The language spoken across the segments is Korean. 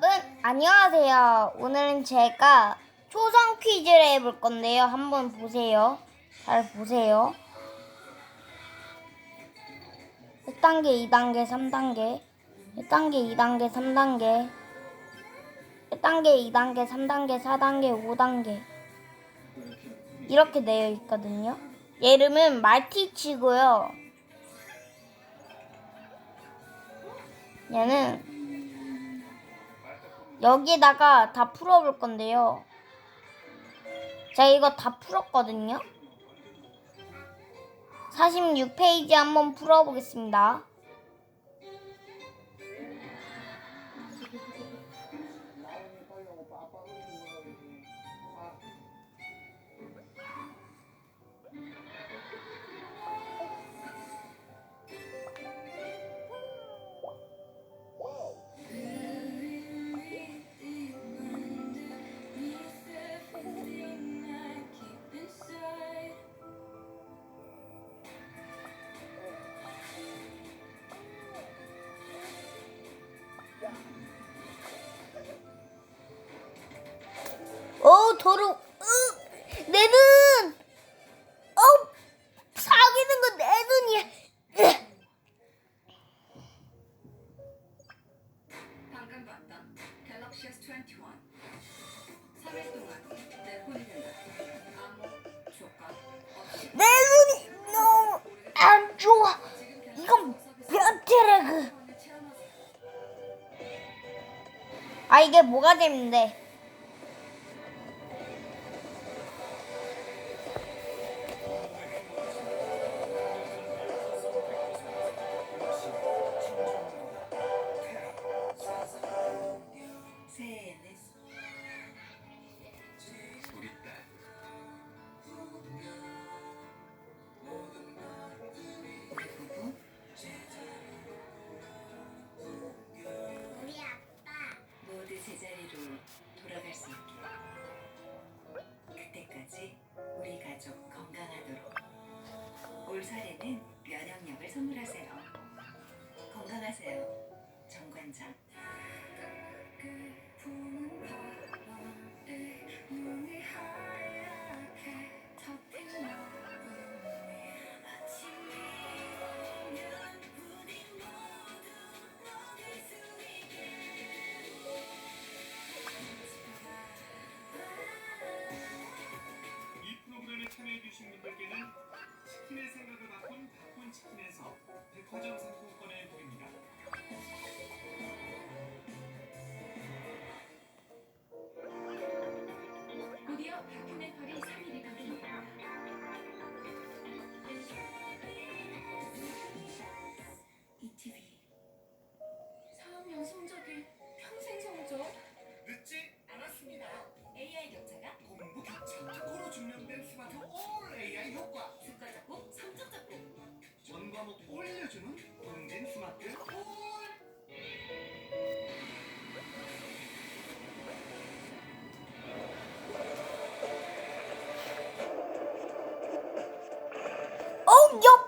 여러분 안녕하세요. 오늘은 제가 초성 퀴즈를 해볼 건데요. 한번 보세요. 잘 보세요. 1단계, 2단계, 3단계 1단계, 2단계, 3단계 1단계, 2단계, 3단계, 4단계, 5단계 이렇게 되어 있거든요. 얘 이름은 말티치고요. 얘는 여기다가 다 풀어볼 건데요. 제가 이거 다 풀었거든요. 46페이지 한번 풀어보겠습니다. 어, 더러, 으, 내 눈! 어, 사귀는 건 내 눈이야. 으. 방금 봤던 갤럭시 S21 3일 동안 내 폰이 된다 아무 조건 없이 내 눈이 너무 안 좋아. 이건 변태라그. 아, 이게 뭐가 재밌는데? 돌아갈 수 있게. 그때까지 우리 가족 건강하도록. 올살에는 면역력을 선물하세요. 건강하세요 정관장 화점 상품 어,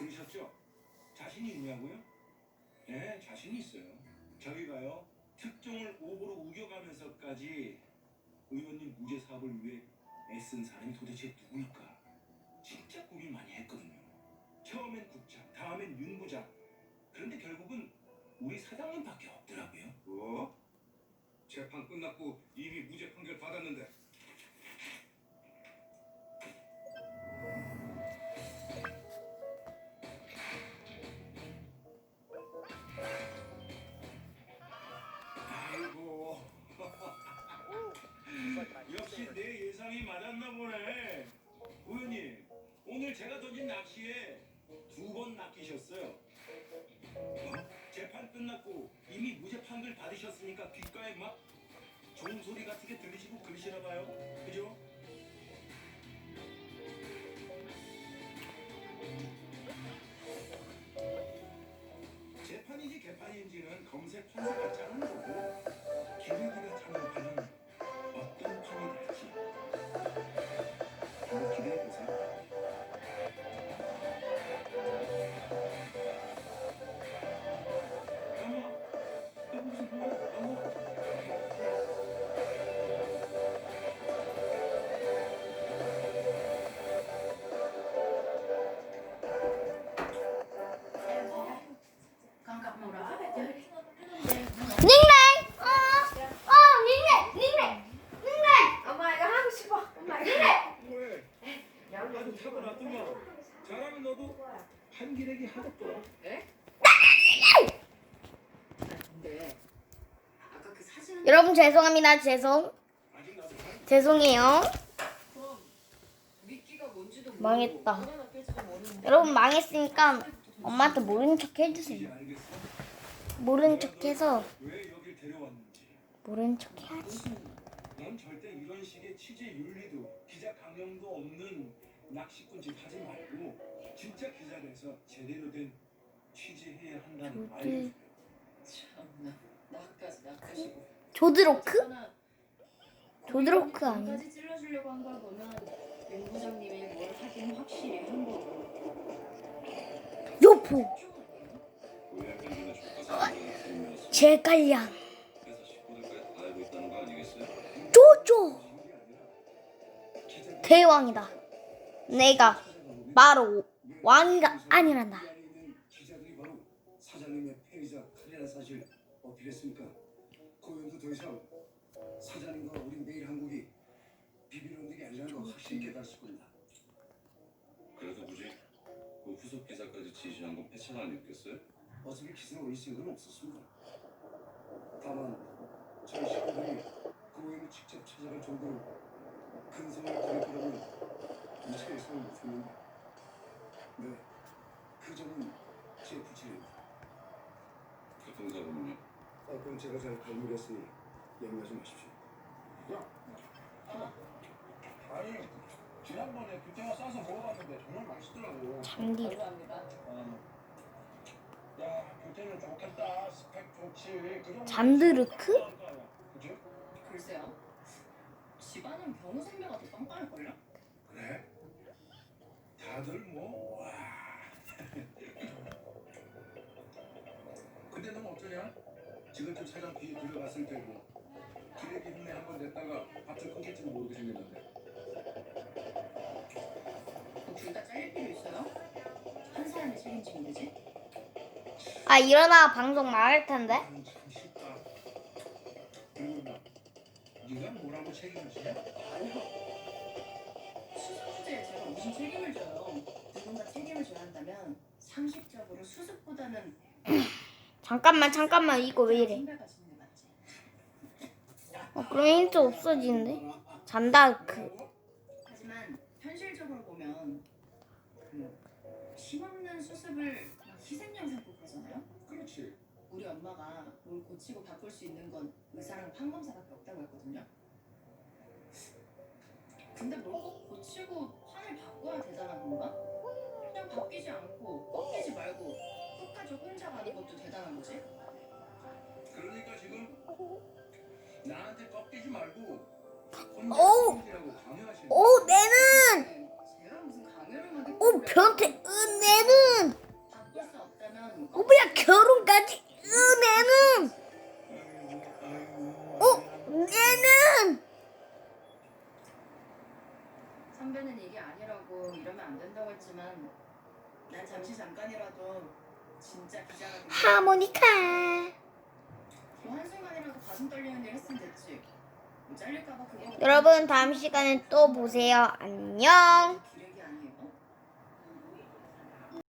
들으셨죠? 자신이 있냐고요? 네, 자신이 있어요. 저희가요, 특종을 오보로 우겨가면서까지 의원님 무죄 사업을 위해 애쓴 사람이 도대체 누구일까? 진짜 고민 많이 했거든요. 처음엔 국장, 다음엔 윤 부장. 그런데 결국은 우리 사장님밖에 없더라고요. 뭐? 재판 끝났고 이미 무죄 판결 받았는데. 역시 내 예상이 맞았나 보네. 의원님, 오늘 제가 던진 낚시에 두 번 낚이셨어요. 어? 재판 끝났고 이미 무죄 판결 받으셨으니까 귓가에 막 좋은 소리 같은 게 들리시고 그러시나 봐요. 그죠? 재판인지 개판인지는 검색 판사가 짜는 거 여러분 죄송합니다. 죄송. 죄송해요. 망했다. 여러분 망했으니까 엄마한테 모르는 척 해주세요. 모르는 척 해서 여길 데려왔는지. 모르는 척 해야지. 넌 절대 이런 식의 취재 윤리도 기자 강령도 없는 낚시꾼 짓 하지 말고 진짜 기자 돼서 제대로 된 취재해야 한다는 말이야. 참나 나까지 낚으시고 조드로크? 조드로크 아니야? 까지 찔러주려고 한 걸 보면 윤 부장님이 뭘 하긴 확실히 한 거고 요포, 제갈량? 쪼쪼. 대왕이다. 내가 바로 왕이가 아니란다. 이 안에 있는 기자들이 바로 사장님의 폐의자 칼이라는 사실 어필했으니까 이상 사장님과 우리 매일 한국이 비밀 게 아니라는 거 확실히 깨달을 겁니다. 그래도 굳이 그 후속 기사까지 지시한 건 패착 아니었겠어요? 어차피 기사에 올릴 생각은 없었습니다. 다만 저희 식구들이 고인을 직접 찾아갈 정도로 큰 성을 들일 거라면 이처 예상을 못했는데 네, 그 점은 제 부채입니다. 교통사고는요? 아, 그건 제가 잘 발견했으니 염려하지 마십시오. 아니, 지난번에 규태가 싸서 먹어봤는데 정말 맛있더라고. 잔디로. 감사합니다 야, 규태는 좋겠다. 스펙 좋지. 그 잠드르크? 그죠? 글쎄요 집안은 변호 선배가 더 빵빵할걸요? 그래? 다들 뭐, 와. 근데 넌 어쩌냐? 지금쯤 사장 뒤에 들어갔을 때고 냈다가 밥줄 끊길지도 모르게 생겼는데 둘다 잘릴 필요 있어요? 한 사람이 책임지면 되지? 아 이러다가 방송 망할 텐데. 참 쉽다 네가 뭐라고 책임을 지냐? 아니요 수습 주제에 제가 무슨 책임을 져요 누군가 책임을 져야 한다면 상식적으로 수습보다는 잠깐만 잠깐만 이거 왜 이래? 어 그럼 힌트 없어지는데? 잔다르크. 하지만 현실적으로 보면 그 힘없는 수습을 막 희생양 삼고 그러잖아요. 그렇지 우리 엄마가 뭘 고치고 바꿀 수 있는 건 의사랑 판검사밖에 없다고 했거든요. 근데 뭘 꼭 고치고 판을 바꿔야 대단한 건가? 그냥 바뀌지 않고 꺾이지 말고 끝까지 혼자 가는 것도 대단한 거지. 그러니까 지금 뛰지 말고 어? 오! 오 어, 내는! 오 어, 변태 은혜는! 오 뭐야 결혼까지? 은혜는! 오 은혜는! 선배는 이게 아니라고 이러면 안 된다고 했지만 난 잠시 잠깐이라도 진짜 기자가 하모니카. 뭐 한순간이라도 가슴 떨리는 일 했으면 됐지. 여러분 다음 시간에 또 보세요. 안녕.